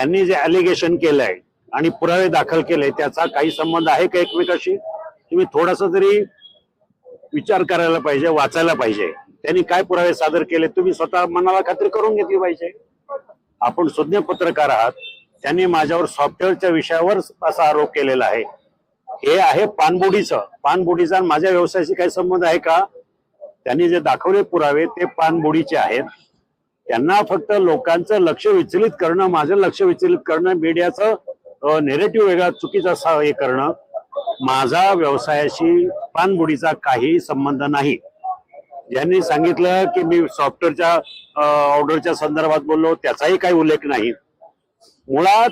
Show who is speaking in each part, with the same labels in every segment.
Speaker 1: त्यांनी जे अलिगेशन केलंय आणि पुरावे दाखल केले त्याचा काही संबंध आहे का एकमेकाशी? तुम्ही थोडासा तरी विचार करायला पाहिजे वाचायला पाहिजे. त्यांनी काय पुरावे सादर केले तुम्ही स्वतः मनाला खात्री करून घेतली पाहिजे. आपण सुज्ञ पत्रकार आहात. त्यांनी माझ्यावर सॉफ्टवेअरच्या विषयावर असा आरोप केलेला आहे. हे आहे पानबुडीचं. पानबुडीचा माझ्या व्यवसायाशी काही संबंध आहे का? त्यांनी जे दाखवले पुरावे ते पानबुडीचे आहेत. त्यांना फक्त लोकांचं लक्ष विचलित करणं माझं लक्ष विचलित करणं मीडियाचं नेरेटिव्ह वेगळा चुकीचा सा- हे करणं माझा व्यवसायाशी पानबुडीचा काही संबंध नाही. ज्यांनी सांगितलं की मी सॉफ्टवेअरच्या ऑर्डरच्या संदर्भात बोललो त्याचाही काही उल्लेख नाही. मुळात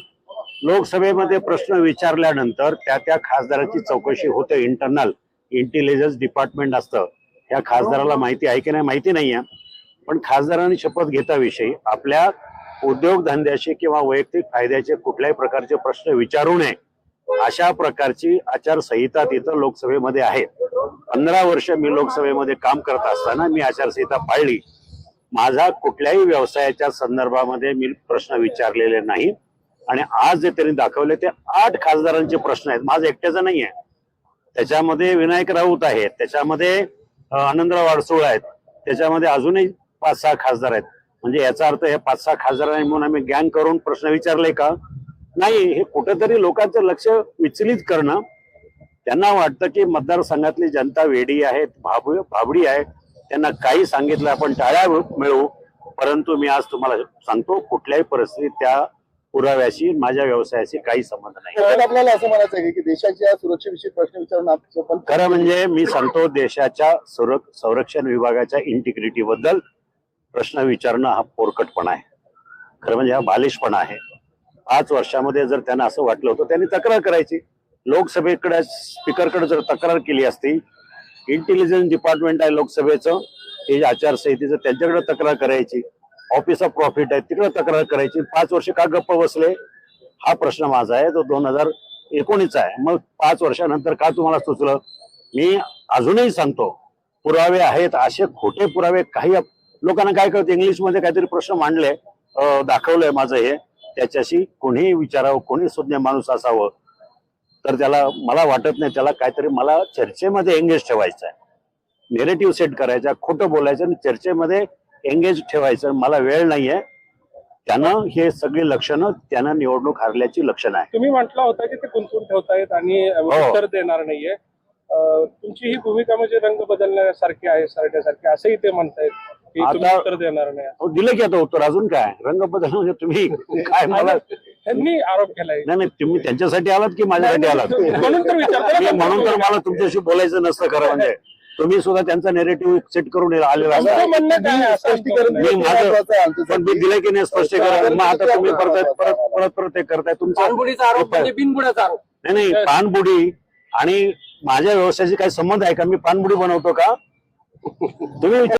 Speaker 1: लोकसभेमध्ये प्रश्न विचारल्यानंतर त्या त्या खासदाराची चौकशी होते इंटरनल इंटेलिजन्स डिपार्टमेंट असतं. या खासदाराला माहिती आहे की नाही? माहिती नाही आहे पण खासदारांनी शपथ घेताविषयी आपल्या उद्योगधंद्याशी किंवा वैयक्तिक फायद्याचे कुठल्याही प्रकारचे प्रश्न विचारू नये अशा प्रकारची आचारसंहिता तिथं लोकसभेमध्ये आहे. पंधरा वर्ष मी लोकसभेमध्ये काम करत असताना मी आचारसंहिता पाळली. माझा कुठल्याही व्यवसायाच्या संदर्भामध्ये मी प्रश्न विचारलेले नाही. आणि आज जे त्यांनी दाखवले ते आठ खासदारांचे प्रश्न आहेत. माझं एकट्याचं नाही आहे त्याच्यामध्ये विनायक राऊत आहेत. त्याच्यामध्ये आनंदराव वाडसूळ आहेत. त्याच्यामध्ये अजूनही पाच सहा खासदार आहेत. म्हणजे याचा अर्थ हे पाच सहा खासदारांनी म्हणून आम्ही गँग करून प्रश्न विचारले का? नाही हे कुठेतरी लोकांचं लक्ष विचलित करणं त्यांना वाटतं की मतदारसंघातली जनता वेडी आहे भाब भाबडी आहे. त्यांना काही सांगितलं आपण टाळ्या मिळवू. परंतु मी आज तुम्हाला सांगतो कुठल्याही परिस्थितीत त्या पुराव्याशी माझ्या व्यवसायाशी काही संबंध नाही.
Speaker 2: आपल्याला असं म्हणायचं आहे की देशाच्या सुरक्षेविषयी प्रश्न विचारून पण
Speaker 1: खरं म्हणजे मी सांगतो देशाच्या सुरक संरक्षण विभागाच्या इंटिग्रिटी बद्दल प्रश्न विचारणं हा पोरकटपणा आहे. खरं म्हणजे हा बालिशपणा आहे. पाच वर्षामध्ये जर त्यांना असं वाटलं होतं त्यांनी तक्रार करायची. लोकसभेकडे स्पीकरकडे जर तक्रार केली असती इंटेलिजन्स डिपार्टमेंट आहे लोकसभेचं हे जे आचारसंहितेचं त्यांच्याकडे तक्रार करायची. ऑफिस ऑफ प्रॉफिट आहे तिकडे तक्रार करायची. पाच वर्ष का गप्प बसले? हा प्रश्न माझा आहे तो दोन हजार एकोणीसचा आहे. मग पाच वर्षानंतर का तुम्हाला सुचलं? मी अजूनही सांगतो पुरावे आहेत असे खोटे पुरावे काही लोकांना काय कळतं? इंग्लिशमध्ये काहीतरी प्रश्न मांडले दाखवलंय माझं हे. त्याच्याशी कोणीही विचारावं कोणी सुज्ञ माणूस असावं. तर त्याला मला वाटत नाही त्याला काहीतरी मला चर्चेमध्ये एंगेज ठेवायचं आहे. नेरेटिव्ह सेट करायचा खोटं बोलायचं आणि चर्चेमध्ये एंगेज ठेवायचं मला वेळ नाहीये. त्यानं हे सगळी लक्षणं त्यानं निवडणूक हारल्याची लक्षणं आहे.
Speaker 3: तुम्ही म्हटला होता की ते गुंतवून ठेवतायत आणि उत्तर देणार नाहीये. तुमची ही भूमिका म्हणजे रंग बदलण्यासारखी आहे सरण्यासारखी असंही ते म्हणतायत. की तुम्ही
Speaker 1: आता-
Speaker 3: उत्तर देणार नाही.
Speaker 1: अहो, दिलं की आता उत्तर अजून काय? रंग बदल म्हणजे तुम्ही काय मला
Speaker 3: त्यांनी आरोप केलाय.
Speaker 1: नाही नाही तुम्ही त्यांच्यासाठी आलात की माझ्यासाठी आलात?
Speaker 3: म्हणून तर विचारतो ना
Speaker 1: मी म्हणून तर मला तुमच्याशी बोलायचं नसतं खरं म्हणजे. तुम्ही सुद्धा त्यांचा नेरेटिव्ह सेट करून आलेला
Speaker 3: म्हणणं काय आहे?
Speaker 2: स्पष्टीकरण
Speaker 1: मी माझं-. पण मी दिलं की नाही स्पष्टीकरण? मग आता तुम्ही परत परत परत परत ते करताय तुमचं?
Speaker 4: पाणबुडीचा आरोप म्हणजे बिनबुडाचा आरोप.
Speaker 1: नाही नाही पानबुडी आणि माझ्या व्यवसायाशी काही संबंध आहे का? मी पानबुडी बनवतो का? तुम्ही विचार